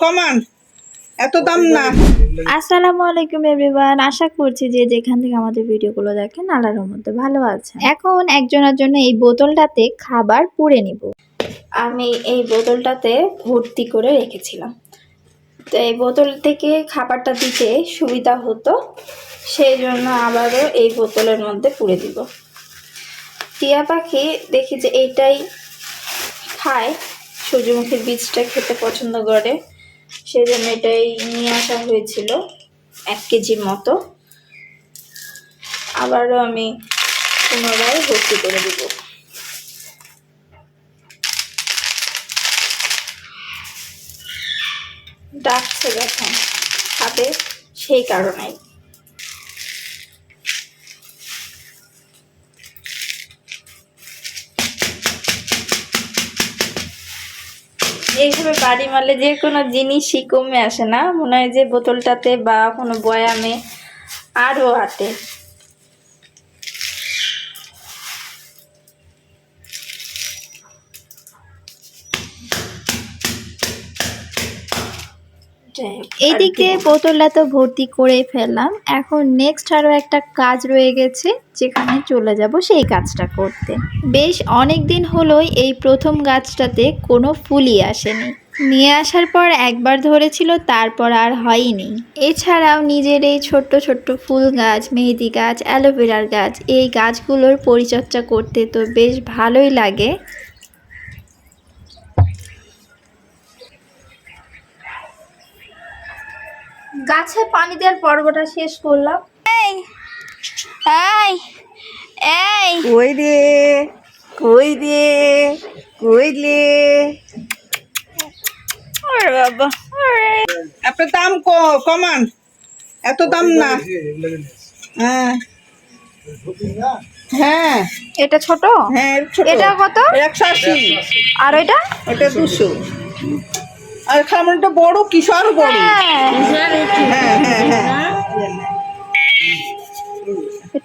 কমান এত দাম না। আসসালামু আলাইকুম এভরিওয়ান, আশা করছি যে যেখান থেকে আমাদের ভিডিওগুলো দেখেন, আল্লাহর মধ্যে ভালো আছে এখন একজনের জন্য এই বোতলটাতে খাবার পুড়ে নিব। আমি এই বোতলটাতে ভর্তি করে রেখেছিলাম। তো এই বোতল থেকে খাবারটা দিতে সুবিধা হতো, সেই জন্য আবারও এই বোতলের মধ্যে পুড়ে দিব। টিয়া পাখি দেখি যে এইটাই খায়। সূর্যমুখীর বীজটা খেতে পছন্দ করে সেই জন্য এটাই নিয়ে আসা হয়েছিল এক কেজির মতো। আবারও আমি পুনরায় ভর্তি করে দিব। ডাকছে দেখেন খাবে সেই কারণেই। এইভাবে বাড়ি মারলে যে কোনো জিনিসই কমে আসে না। মনে হয় যে বোতলটাতে বা কোনো বয়ামে আরও আটে এইদিকে বোতলটা তো ভর্তি করে ফেললাম। এখন নেক্সট আরও একটা কাজ রয়ে গেছে যেখানে চলে যাব সেই কাজটা করতে। বেশ অনেক দিন হলোই এই প্রথম গাছটাতে কোনো ফুলই আসেনি। নিয়ে আসার পর একবার ধরেছিল তারপর আর হয়নি। এছাড়াও নিজের এই ছোট্ট ছোট্ট ফুল গাছ মেহেদি গাছ অ্যালোভেরার গাছ এই গাছগুলোর পরিচর্যা করতে তো বেশ ভালোই লাগে। গাছে পানি দেওয়ার পর্বটা শেষ করলাম। এই এই এই। কই রে? কই রে? কই রে? ওরে বাবা ওরে। এত দাম ক- কমান। এত দাম না। হ্যাঁ। হ্যাঁ। এটা ছোট? হ্যাঁ এটা কত? একশো আশি। আর ওইটা ওটা দুশো। আর খামারটা বড় কিশোর বড়।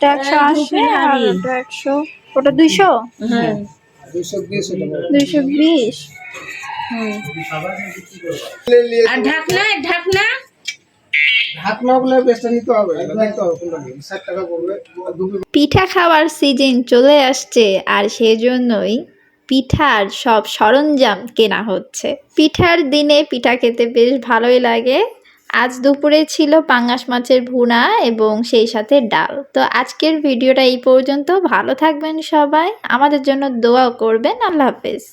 এটা একশো আশি আর ওটা একশো। ওটা দুইশো? দুইশো বিশ আর ঢাকনা ঢাকনা? ঢাকনাগুলো বেচটা নিতে হবে নিতে হবে কোনটা নিয়ে ষাট টাকা পড়বে আর দু পিঠা খাওয়ার সিজন চলে আসছে আর সেজন্যই পিঠার সব সরঞ্জাম কেনা হচ্ছে। পিঠার দিনে পিঠা খেতে বেশ ভালোই লাগে। আজ দুপুরে ছিল পাঙ্গাস মাছের ভুনা এবং সেই সাথে ডাল। তো আজকের ভিডিওটা এই পর্যন্ত। ভালো থাকবেন সবাই। আমাদের জন্য দোয়াও করবেন। আল্লাহ হাফেজ।